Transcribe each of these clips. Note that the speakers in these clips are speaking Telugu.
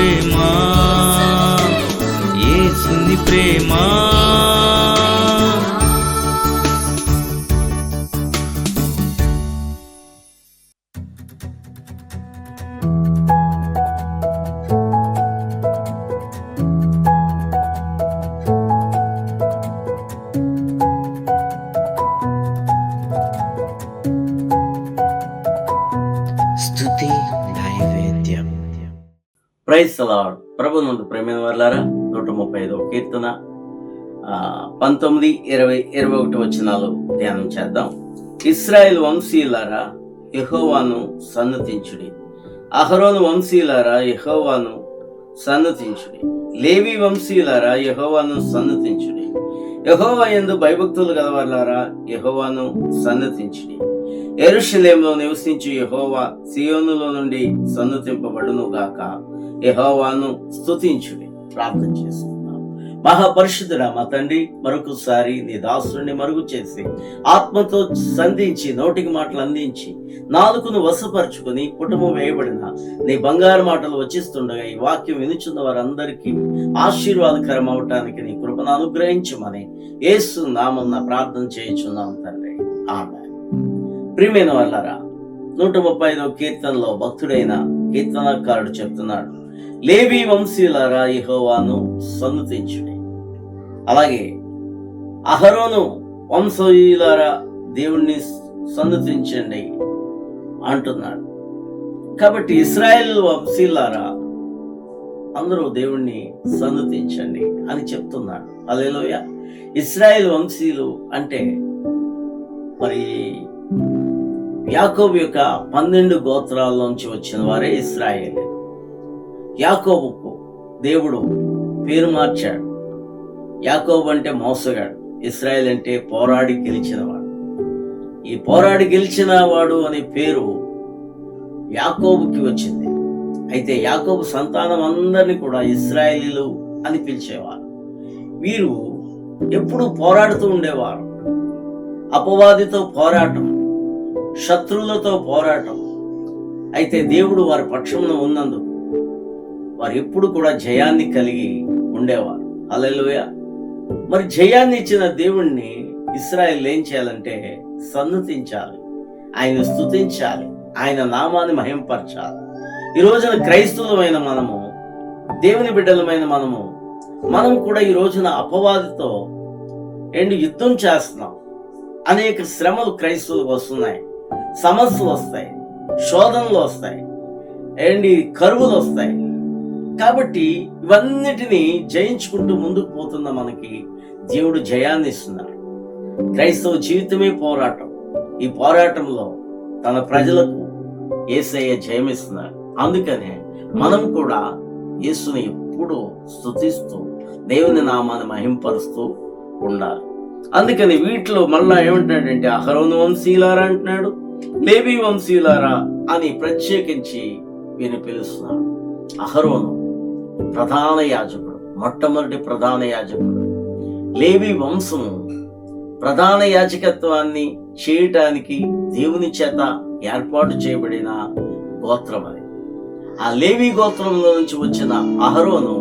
ప్రేమ. ఏసుని ప్రేమ. ప్రైజ్ అలాడ్ ప్రభు నుండి ప్రేమైన వర్లారా నూట ముప్పై ఐదో కీర్తన పంతొమ్మిది ఇరవై ఇరవై ఒకటి వచనాలు ధ్యానం చేద్దాం. ఇస్రాయేల్ వంశీయులారా యహోవాను సన్నతించుడి. అహరోను వంశీయులారా యహోవాను సన్నతించుడి. లేవి వంశీయులారా యహోవాను సన్నతించుడి. యెహోవా ఎందు భయభక్తులు గలవారులారా యహోవాను సన్నతించుడి. ఎరుషలేంలో నివసించు యహోవా సియోనులో నుండి సన్నతింపబడును గాక యహోవాను స్తుతించుడి. ప్రార్థన చేస్తున్నాం మహాపరిషుద్ధుడ మా తండ్రి మరొకసారి నీ దాసుని మరుగు చేసి ఆత్మతో సంధించి నోటికి మాటలు అందించి నాలుగును వశపరుచుకుని కుటుంబం వేయబడిన నీ బంగారు మాటలు వచ్చిస్తుండగా ఈ వాక్యం వినుచున్న వారందరికీ ఆశీర్వాదకరం అవటానికి నీ కృపను అనుగ్రహించమని ఏసు నామన్న ప్రార్థన చేయించున్నాం తండ్రి. ఆమె ప్రియమైన వాళ్ళరా నూట ముప్పై ఐదో కీర్తనలో భక్తుడైన కీర్తనకారుడు చెప్తున్నాడు లేవి వంశీయులారా యహోవాను సన్నతించుడి. అలాగే అహరోను వంశీయులారా దేవుణ్ణి సన్నతించండి అంటున్నాడు. కాబట్టి ఇస్రాయేల్ వంశీలారా అందరూ దేవుణ్ణి సన్నుతించండి అని చెప్తున్నాడు. అలేలోయ ఇస్రాయేల్ వంశీయులు అంటే మరి యాకోబ్ యొక్క పన్నెండు గోత్రాల్లోంచి వచ్చిన వారే ఇస్రాయేల్. యాకోబుకు దేవుడు పేరు మార్చాడు. యాకోబు అంటే మోసగాడు. ఇస్రాయేల్ అంటే పోరాడి గెలిచినవాడు. ఈ పోరాడి గెలిచిన వాడు అనే పేరు యాకోబుకి వచ్చింది. అయితే యాకోబు సంతానం అందరినీ కూడా ఇస్రాయేలీలు అని పిలిచేవారు. వీరు ఎప్పుడు పోరాడుతూ ఉండేవారు. అపవాదితో పోరాటం శత్రువులతో పోరాటం. అయితే దేవుడు వారి పక్షంలో ఉన్నందుకు వారు ఎప్పుడు కూడా జయాన్ని కలిగి ఉండేవారు. అలెలుయ మరి జయాన్ని ఇచ్చిన దేవుణ్ణి ఇస్రాయల్ ఏం చేయాలంటే సన్నతించాలి. ఆయన స్తుతించాలి. ఆయన నామాన్ని మహింపరచాలి. ఈ రోజున క్రైస్తవులమైన మనము దేవుని బిడ్డలమైన మనము మనం కూడా ఈ రోజున అపవాదితో ఏంటి యుద్ధం చేస్తున్నాం. అనేక శ్రమలు క్రైస్తవులకు వస్తున్నాయి. సమస్యలు వస్తాయి. శోధనలు వస్తాయి. ఏంటి కరువులు వస్తాయి. కాబట్టి ఇవన్నిటిని జయించుకుంటూ ముందుకు పోతున్న మనకి దేవుడు జయాన్ని ఇస్తున్నాడు క్రైస్తవ జీవితమే పోరాటం. ఈ పోరాటంలో తన ప్రజలకు ఏసయ్య జయమిస్తున్నాడు అందుకనే మనం కూడా యేసుని ఎప్పుడూ స్తుతిస్తూ దేవుని నామాన్ని మహింపరుస్తూ ఉండాలి. అందుకని వీటిలో మళ్ళా ఏమంటాడంటే అహరోను వంశీలారా అంటున్నాడు లేబీ వంశీలారా అని ప్రత్యేకించి వీని పిలుస్తున్నాడు అహరోను ప్రధాన యాజకుడు మొట్టమొదటి ప్రధాన యాజకుడు లేవి వంశము ప్రధాన యాజకత్వాన్ని చేయటానికి దేవుని చేత ఏర్పాటు చేయబడిన గోత్రం అది. ఆ లేవి గోత్రంలో నుంచి వచ్చిన అహరోను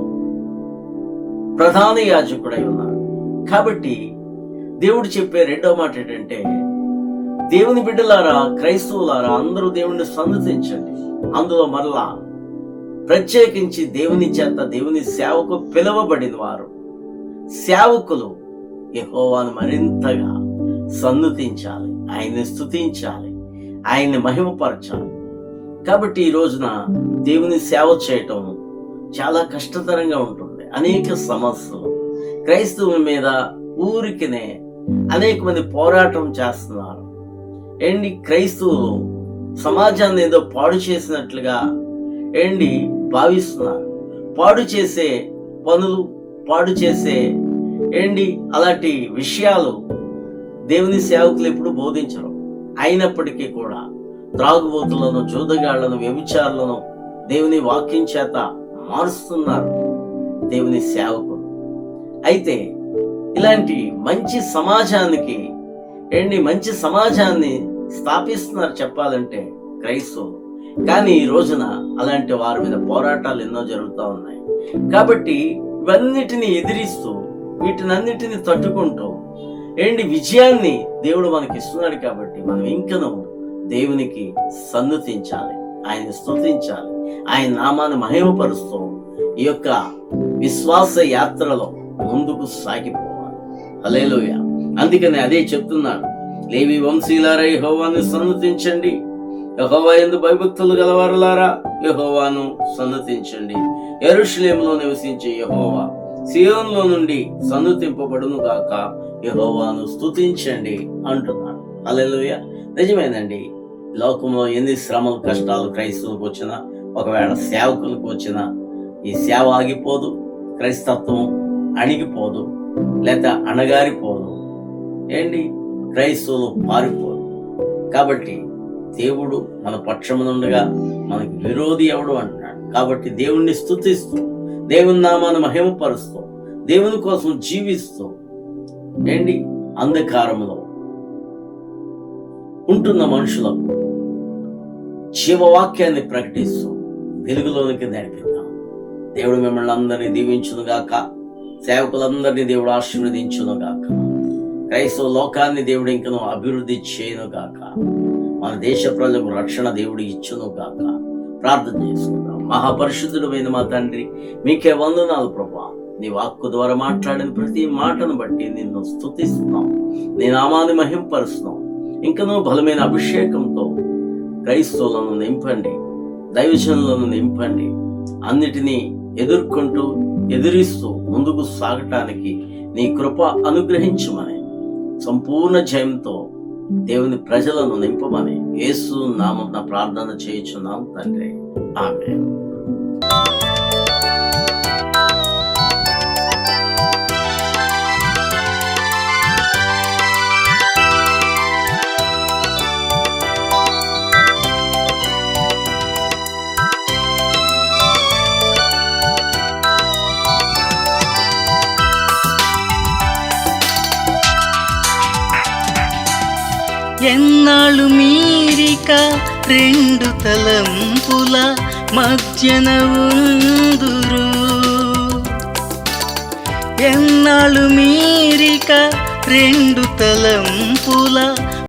ప్రధాన యాజకుడై ఉన్నాడు. కాబట్టి దేవుడు చెప్పే రెండో మాట ఏంటంటే దేవుని బిడ్డలారా క్రైస్తవులారా అందరూ దేవుణ్ణి సందర్శించండి. అందులో మరలా ప్రత్యేకించి దేవుని చేత దేవుని సేవకు పిలువబడిన వారు సేవకులు యహోవాను మరింతగా సన్నుతించాలి ఆయన్ని స్తుతించాలి ఆయన్ని మహిమపరచాలి. కాబట్టి ఈ రోజున దేవుని సేవ చేయటం చాలా కష్టతరంగా ఉంటుంది. అనేక సమస్యలు. క్రైస్తవుల మీద ఊరికినే అనేక మంది పోరాటం చేస్తున్నారు. ఏంటి? క్రైస్తవులు సమాజాన్ని ఏదో పాడు చేసినట్లుగా ఏంటి? భావిస్తున్నారు పాడు చేసే పనులు పాడు చేసే ఏంటి అలాంటి విషయాలు దేవుని సేవకులు ఎప్పుడు బోధించరు. అయినప్పటికీ కూడా త్రాగుబోతులను చూదగాళ్ళను వ్యభిచారులను దేవుని వాక్యం చేత మారుస్తున్నారు దేవుని సేవకులు అయితే ఇలాంటి మంచి సమాజానికి ఏంటి మంచి సమాజాన్ని స్థాపిస్తున్నారు చెప్పాలంటే క్రైస్తవులు. కానీ ఈ రోజున అలాంటి వారి మీద పోరాటాలు ఎన్నో జరుగుతూ ఉన్నాయి. కాబట్టి ఇవన్నిటిని ఎదిరిస్తూ వీటినన్నిటిని తట్టుకుంటూ ఏంటి విజయాన్ని దేవుడు మనకి ఇస్తున్నాడు కాబట్టి మనం ఇంకనూ దేవునికి సన్నుతించాలి. ఆయన స్తుతించాలి. ఆయన నామాన్ని మహిమపరుస్తూ ఈ యొక్క విశ్వాస యాత్రలో ముందుకు సాగిపోవాలి. అలేలోయ అందుకని అదే చెప్తున్నాడు. లేవి వంశీలారై హోవాన్ని సన్నతించండి. యహోవా ఎందు భయభక్తులు గలవారులారా యహోవాను సన్నతించండి. ఎరుషులేములో నివసించే యహోవా సియోన్లో నుండి సన్నుతింపబడును గాక యహోవాను స్తుతించండి అంటున్నాడు. అలెలుయ నిజమేనండి లోకంలో ఎన్ని శ్రమలు కష్టాలు క్రైస్తవులకు వచ్చినా ఒకవేళ సేవకులకు వచ్చినా ఈ సేవ ఆగిపోదు క్రైస్తత్వం అణిగిపోదు లేదా అణగారిపోదు. ఏంటి? క్రైస్తవులు మారిపోదు కాబట్టి దేవుడు మన పక్షమునుండగా మనకి విరోధి ఎవడు అంటున్నాడు. కాబట్టి దేవుణ్ణి స్థుతిస్తూ దేవుని నామాన్ని మహిమపరుస్తూ దేవుని కోసం జీవిస్తూ ఏంటి? అంధకారంలో ఉంటున్న మనుషులకు జీవవాక్యాన్ని ప్రకటిస్తూ వెలుగులోనికి నడిపిద్దాం. దేవుడు మిమ్మల్ని అందరినీ దీవించునుగాక సేవకులందరినీ దేవుడు ఆశీర్వదించునుగాక క్రైస్తవ లోకాన్ని దేవుడు ఇంకను అభివృద్ధి చేయను గాక మన దేశ ప్రజలకు రక్షణ దేవుడు ఇచ్చును గాక. ప్రార్థన చేసుకుందాం. మహాపరిశుద్ధుడమైన మా తండ్రి మీకే వందనాలు ప్రభా. నీ వాక్కు ద్వారా మాట్లాడిన ప్రతి మాటను బట్టి నిన్ను స్థుతిస్తున్నాం నీ నామాన్ని మహింపరుస్తున్నాం. ఇంకనూ బలమైన అభిషేకంతో క్రైస్తవులను నింపండి. దైవజనులను నింపండి. అన్నిటినీ ఎదుర్కొంటూ ఎదిరిస్తూ ముందుకు సాగటానికి నీ కృప అనుగ్రహించమని సంపూర్ణ జయంతో దేవుని ప్రజలను నింపమని యేసు నామం ప్రార్థన చేయుచున్నాం తండ్రి. ఆమె ఎన్నాళ్ళు మీరిక రెండు తలంపుల మధ్యన ఉందురు ఎన్నాళ్ళు మీరిక రెండు తలంపుల